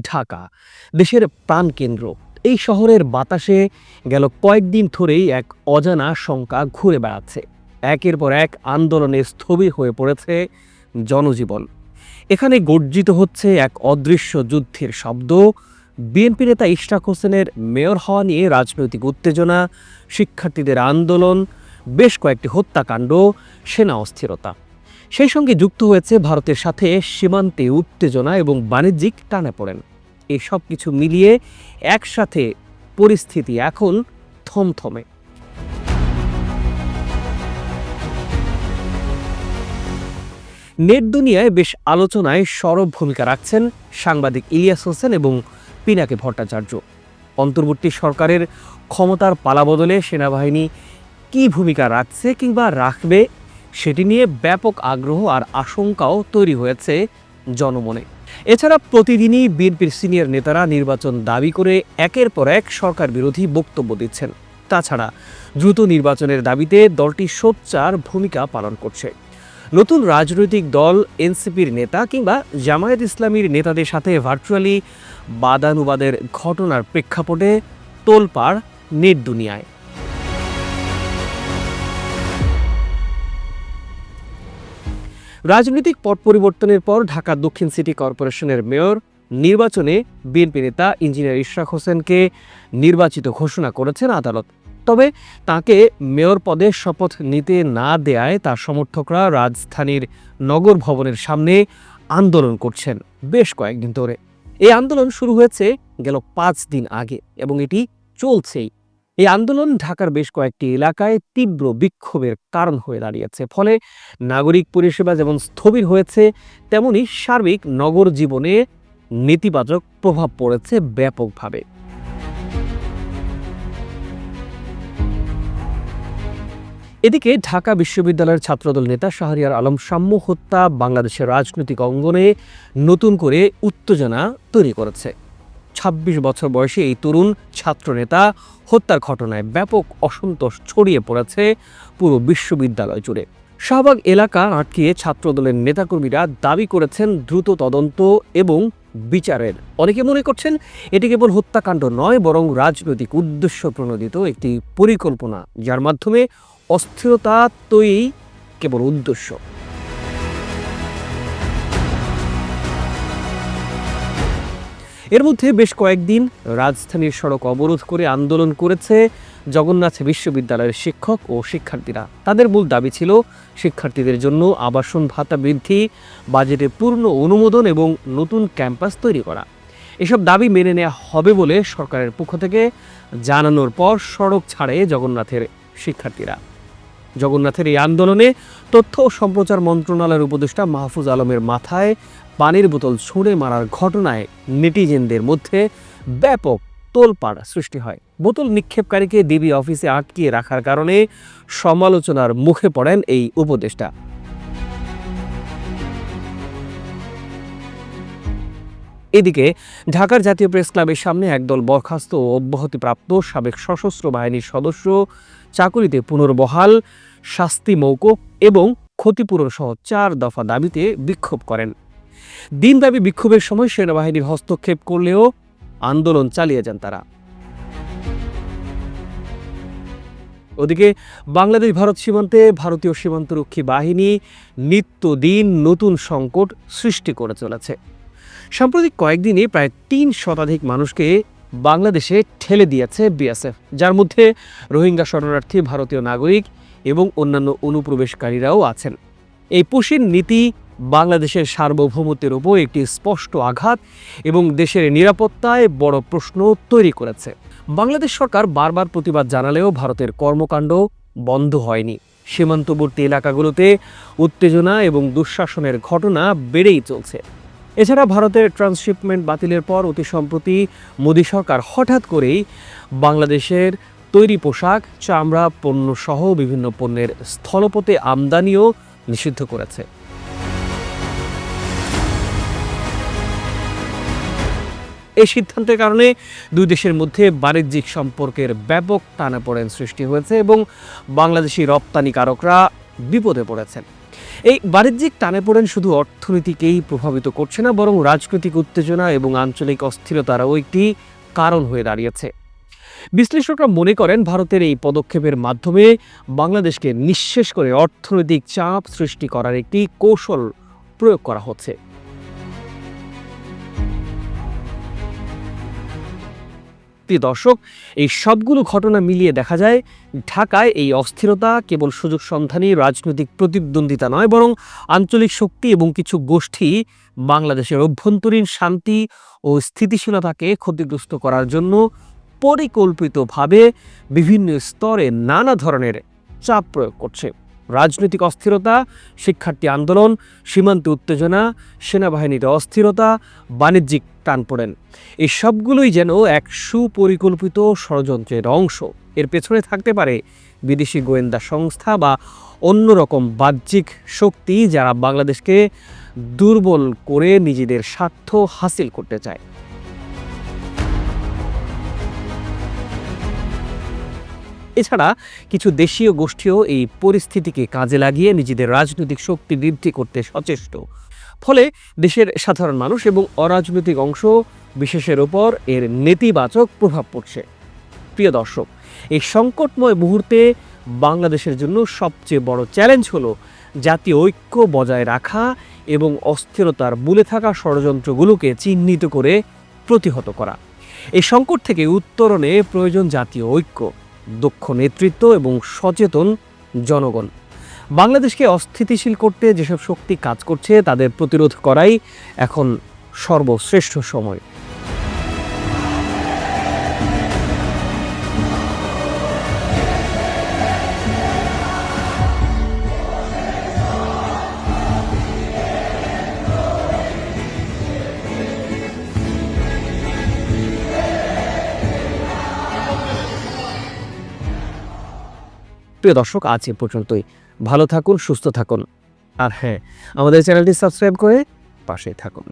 ঢাকা, দেশের প্রাণকেন্দ্র। এই শহরের বাতাসে গেল কয়েকদিন ধরেই এক অজানা শঙ্কা ঘুরে বেড়াচ্ছে। একের পর এক আন্দোলনে স্থবির হয়ে পড়েছে জনজীবন। এখানে গর্জিত হচ্ছে এক অদৃশ্য যুদ্ধের শব্দ। বিএনপি নেতা ইশরাক হোসেনের মেয়র হওয়া নিয়ে রাজনৈতিক উত্তেজনা, শিক্ষার্থীদের আন্দোলন, বেশ কয়েকটি হত্যাকাণ্ড, সেনা অস্থিরতা। সেই সঙ্গে যুক্ত হয়েছে ভারতের সাথে সীমান্তে উত্তেজনা এবং বাণিজ্যিক টানাপোড়েন এই সব কিছু মিলিয়ে একসাথে পরিস্থিতি এখন থমথমে। নেট দুনিয়ায় বেশ আলোচনায় সরব ভূমিকা রাখছেন সাংবাদিক ইলিয়াস হোসেন এবং পিনাকে ভট্টাচার্য। অন্তর্বর্তী সরকারের ক্ষমতার পালাবদলে সেনাবাহিনী কী ভূমিকা রাখছে কিংবা রাখবে সেটি নিয়ে ব্যাপক আগ্রহ আর আশঙ্কাও তৈরি হয়েছে জনমনে। এছাড়া প্রতিদিনই বিএনপির সিনিয়র নেতারা নির্বাচন দাবি করে একের পর এক সরকার বিরোধী বক্তব্য দিচ্ছেন। তাছাড়া দ্রুত নির্বাচনের দাবিতে দলটি সোচ্চার ভূমিকা পালন করছে। নতুন রাজনৈতিক দল, এনসিপির নেতা কিংবা জামায়াত ইসলামীর নেতাদের সাথে ভার্চুয়ালি বাদানুবাদের ঘটনার প্রেক্ষাপটে তোলপাড় নেট দুনিয়ায়। রাজনৈতিক পট পরিবর্তনের পর ঢাকা দক্ষিণ সিটি কর্পোরেশনের মেয়র নির্বাচনে বিএনপি নেতা ইঞ্জিনিয়ার ইশরাক হোসেনকে নির্বাচিত ঘোষণা করেছেন আদালত। তবে তাকে মেয়র পদে শপথ নিতে না দেয়ায় তার সমর্থকরা রাজধানীর নগর ভবনের সামনে আন্দোলন করছেন বেশ কয়েকদিন ধরে। এই আন্দোলন শুরু হয়েছে গেল পাঁচ দিন আগে এবং এটি চলছেই এই আন্দোলন ঢাকার বেশ কয়েকটি এলাকায় তীব্র বিক্ষোভের কারণ হয়ে দাঁড়িয়েছে। ফলে নাগরিক পরিষেবা যেমন স্থবির হয়েছে, তেমনি সার্বিক নগর জীবনে নেতিবাচক প্রভাব পড়েছে ব্যাপকভাবে। এদিকে ঢাকা বিশ্ববিদ্যালয়ের ছাত্রদল নেতা শাহরিয়ার আলম সাম্য হত্যা বাংলাদেশের রাজনৈতিক অঙ্গনে নতুন করে উত্তেজনা তৈরি করেছে। ২৬ বছর বয়সী এই তরুণ ছাত্রনেতা হত্যার ঘটনায় ব্যাপক অসন্তোষ ছড়িয়ে পড়েছে পুরো বিশ্ববিদ্যালয় জুড়ে। শাহবাগ এলাকা আটকিয়ে ছাত্রদলের নেতাকর্মীরা দাবি করেছেন দ্রুত তদন্ত এবং বিচারের। অনেকে মনে করছেন এটি কেবল হত্যাকাণ্ড নয়, বরং রাজনৈতিক উদ্দেশ্য প্রণোদিত একটি পরিকল্পনা, যার মাধ্যমে অস্থিরতা তৈরি কেবল উদ্দেশ্য। এর মধ্যে বেশ কয়েকদিন রাজধানীর সড়ক অবরোধ করে আন্দোলন করেছে জগন্নাথ বিশ্ববিদ্যালয়ের শিক্ষক ও শিক্ষার্থীরা। তাদের মূল দাবি ছিল শিক্ষার্থীদের জন্য আবাসন ভাতা বৃদ্ধি, বাজেটে পূর্ণ অনুমোদন এবং নতুন ক্যাম্পাস তৈরি করা। এসব দাবি মেনে নেওয়া হবে বলে সরকারের পক্ষ থেকে জানানোর পর সড়ক ছাড়ে জগন্নাথের শিক্ষার্থীরা। জগন্নাথের এই আন্দোলনে তথ্য ও সম্প্রচার মন্ত্রণালয়ের উপদেষ্টা মাহফুজ আলমের মাথায় পানির বোতল ছুঁড়ে মারার ঘটনায় নেটিজেনদের মধ্যে ব্যাপক তোলপাড় সৃষ্টি হয়। বোতল নিক্ষেপকারীকে ডিবি অফিসে আটকিয়ে রাখার কারণে সমালোচনার মুখে পড়েন এই উপদেষ্টা। এদিকে ঢাকার জাতীয় প্রেস ক্লাবের সামনে একদল বরখাস্ত ও অব্যাহতিপ্রাপ্ত সাবেক সশস্ত্র বাহিনীর সদস্য চাকুরিতে পুনর্বহাল, শাস্তি মৌকুফ এবং ক্ষতিপূরণ সহ চার দফা দাবিতে বিক্ষোভ করেন। দিনব্যাপী বিক্ষোভের সময় সেনাবাহিনীর হস্তক্ষেপ করলেও আন্দোলন চালিয়ে যান তারা। ওদিকে বাংলাদেশ ভারত সীমান্তে ভারতীয় সীমান্তরক্ষী বাহিনী নিত্যদিন নতুন সংকট সৃষ্টি করে চলেছে। সাম্প্রতিক কয়েকদিনে প্রায় তিন শতাধিক মানুষকে বাংলাদেশে ঠেলে দিয়েছে বিএসএফ, যার মধ্যে রোহিঙ্গা শরণার্থী ভারতীয় নাগরিক এবং অন্যান্য অনুপ্রবেশকারীরাও আছেন। এই পুশিন নীতি বাংলাদেশের সার্বভৌমত্বের উপর একটি স্পষ্ট আঘাত এবং দেশের নিরাপত্তায় বড় প্রশ্ন তৈরি করেছে। বাংলাদেশ সরকার বারবার প্রতিবাদ জানালেও ভারতের কর্মকাণ্ড বন্ধ হয়নি। সীমান্তবর্তী এলাকাগুলোতে উত্তেজনা এবং দুঃশাসনের ঘটনা বেড়েই চলছে। এছাড়া ভারতের ট্রান্সশিপমেন্ট বাতিলের পর অতি সম্প্রতি মোদী সরকার হঠাৎ করেই বাংলাদেশের তৈরি পোশাক, চামড়া পণ্য সহ বিভিন্ন পণ্যের স্থলপথে আমদানিও নিষিদ্ধ করেছে। এই সিদ্ধান্তের কারণে দুই দেশের মধ্যে বাণিজ্যিক সম্পর্কের ব্যাপক টানাপোড়েন সৃষ্টি হয়েছে এবং বাংলাদেশি রপ্তানিকারকরা বিপদে পড়েছেন। এই বাণিজ্যিক টানাপোড়েন শুধু অর্থনীতিকেই প্রভাবিত করছে না, বরং রাজনৈতিক উত্তেজনা এবং আঞ্চলিক অস্থিরতারও একটি কারণ হয়ে দাঁড়িয়েছে। বিশ্লেষকরা মনে করেন, ভারতের এই পদক্ষেপের মাধ্যমে বাংলাদেশকে নিঃশেষ করে অর্থনৈতিক চাপ সৃষ্টি করার একটি কৌশল প্রয়োগ করা হচ্ছে। প্রিয় দর্শক, এই সবগুলো ঘটনা মিলিয়ে দেখা যায়, ঢাকায় এই অস্থিরতা কেবল সুযোগ সন্ধানী রাজনৈতিক প্রতিদ্বন্দ্বিতা নয়, বরং আঞ্চলিক শক্তি এবং কিছু গোষ্ঠী বাংলাদেশের অভ্যন্তরীণ শান্তি ও স্থিতিশীলতাকে ক্ষতিগ্রস্ত করার জন্য পরিকল্পিতভাবে বিভিন্ন স্তরে নানা ধরনের চাপ প্রয়োগ করছে। রাজনৈতিক অস্থিরতা, শিক্ষার্থী আন্দোলন, সীমান্ত উত্তেজনা, সেনাবাহিনীর অস্থিরতা, বাণিজ্যিক টানপোড়েন এই সবগুলোই যেন এক সুপরিকল্পিত ষড়যন্ত্রের অংশ। এর পেছনে থাকতে পারে বিদেশি গোয়েন্দা সংস্থা বা অন্যরকম বাহ্যিক শক্তি যারা বাংলাদেশকে দুর্বল করে নিজেদের স্বার্থ হাসিল করতে চায়। এছাড়া কিছু দেশীয় গোষ্ঠীও এই পরিস্থিতিকে কাজে লাগিয়ে নিজেদের রাজনৈতিক শক্তি বৃদ্ধি করতে সচেষ্ট। ফলে দেশের সাধারণ মানুষ এবং অরাজনৈতিক অংশ বিশেষের ওপর এর নেতিবাচক প্রভাব পড়ছে। প্রিয় দর্শক, এই সংকটময় মুহূর্তে বাংলাদেশের জন্য সবচেয়ে বড় চ্যালেঞ্জ হলো জাতীয় ঐক্য বজায় রাখা এবং অস্থিরতার বুলে থাকা ষড়যন্ত্রগুলোকে চিহ্নিত করে প্রতিহত করা। এই সংকট থেকে উত্তরণে প্রয়োজন জাতীয় ঐক্য। দক্ষ নেতৃত্ব এবং সচেতন জনগণ। বাংলাদেশকে অস্থিতিশীল করতে যেসব শক্তি কাজ করছে, তাদের প্রতিরোধ করাই এখন সর্বশ্রেষ্ঠ সময়। প্রিয় দর্শক, আজ এ পর্যন্তই। ভালো থাকুন, সুস্থ থাকুন। আর হ্যাঁ আমাদের চ্যানেলটি সাবস্ক্রাইব করে পাশে থাকুন।